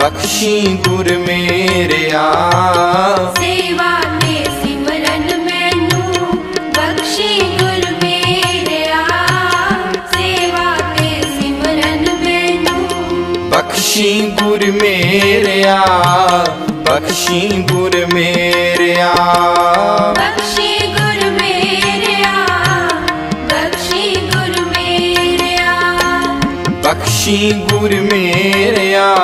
ਬਖਸ਼ੀ ਗੁਰ ਮੇਰਿਆ। ਸੇਵਾ ਤੇ ਸਿਮਰਨ ਮੈਨੂੰ ਬਖਸ਼ੀ ਗੁਰ ਮੇਰਿਆ। ਸੇਵਾ ਤੇ ਸਿਮਰਨ ਮੈਨੂੰ ਬਖਸ਼ੀ ਗੁਰ ਮੇਰਿਆ। ਬਖਸ਼ੀ ਗੁਰ ਮੇਰਿਆ। ਬਖਸ਼ੀ ਬਖਸ਼ੀ ਗੁਰ ਮੇਰਿਆ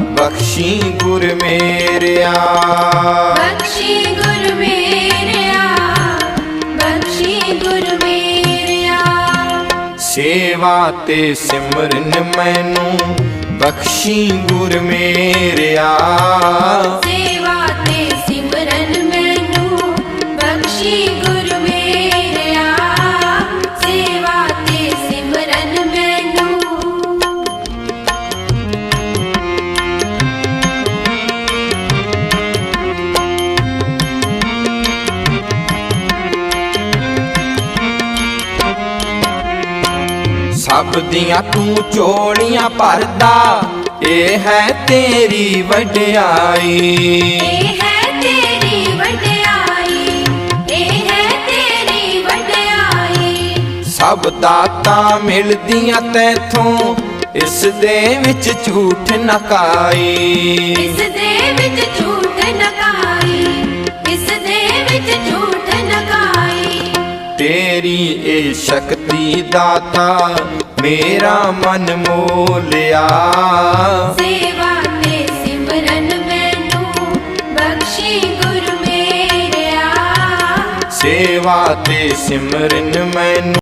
ਬਖਸ਼ੀ ਗੁਰ ਮੇਰਿਆ। ਬਖਸ਼ੀ ਗੁਰ ਮੇਰਿਆ ਬਖਸ਼ੀ ਗੁਰ ਮੇਰਿਆ। ਸੇਵਾ ਤੇ ਸਿਮਰਨ ਮੈਨੂੰ ਬਖਸ਼ੀ ਗੁਰ ਮੇਰਿਆ। ਸੇਵਾ ਤੇ ਸਿਮਰਨ ਮੈਨੂੰ ਬਖਸ਼ੀ ਸਭ ਦੀਆਂ ਤੂੰ ਚੋਲੀਆਂ ਭਰਦਾ। ਇਹ ਹੈ ਤੇਰੀ ਵਡਿਆਈ। ਇਹ ਹੈ ਤੇਰੀ ਵਡਿਆਈ। ਇਹ ਹੈ ਤੇਰੀ ਵਡਿਆਈ। ਸਭ ਦਾਤਾਂ ਮਿਲਦੀਆਂ ਤੈਥੋਂ ਇਸ ਦੇ ਵਿੱਚ ਝੂਠ ਨਕਾਈ ਇਸ ਤੇਰੀ ਇਹ ਸ਼ਕਤੀ ਦਾਤਾ ਮੇਰਾ ਮਨ ਮੋਲਿਆ। ਸੇਵਾ ਤੇ ਸਿਮਰਨ ਮੈਨੂੰ ਬਖਸ਼ੀ ਗੁਰ ਮੇਰਿਆ। ਸੇਵਾ ਤੇ ਸਿਮਰਨ ਮੈਨੂੰ।